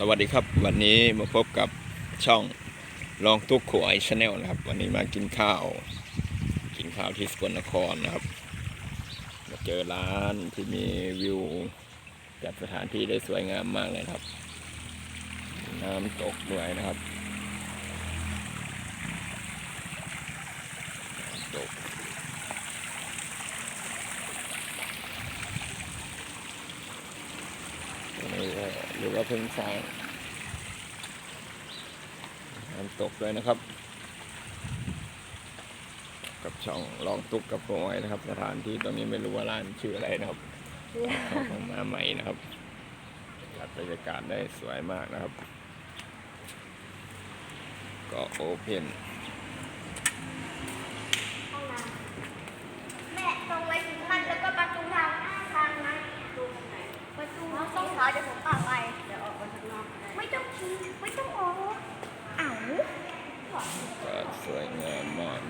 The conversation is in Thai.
สวัสดีครับ วันนี้มาพบกับช่องลองทุกขวายชาแนลนะครับ วันนี้มากินข้าว กินข้าวที่สกลนครนะครับ มาเจอร้านที่มีวิวจัดสถานที่ได้สวยงามมากเลยครับ น้ำตกด้วยนะครับน้ำตกตรงนี้ก็ หรือว่าเพิ่งสร้างน้ำตกด้วยนะครับ กับช่องลองตุกกับโปรไว้นะครับ สถานที่ตรงนี้ไม่รู้ว่าร้านชื่ออะไรนะครับของมาใหม่นะครับจัดบรรยากาศได้สวยมากนะครับ ก็โอเพน ห้องน้ำแม่ตรงไว้ถึงมันแล้วก็ประตูทางทางนั้นประตูตรงไหนประ ช้าเดี๋ยวผมพาไปเดี๋ยวออกไปข้างนอกไม่ต้องชี้ไม่ต้องออกเอ้าก็สวยงามมาก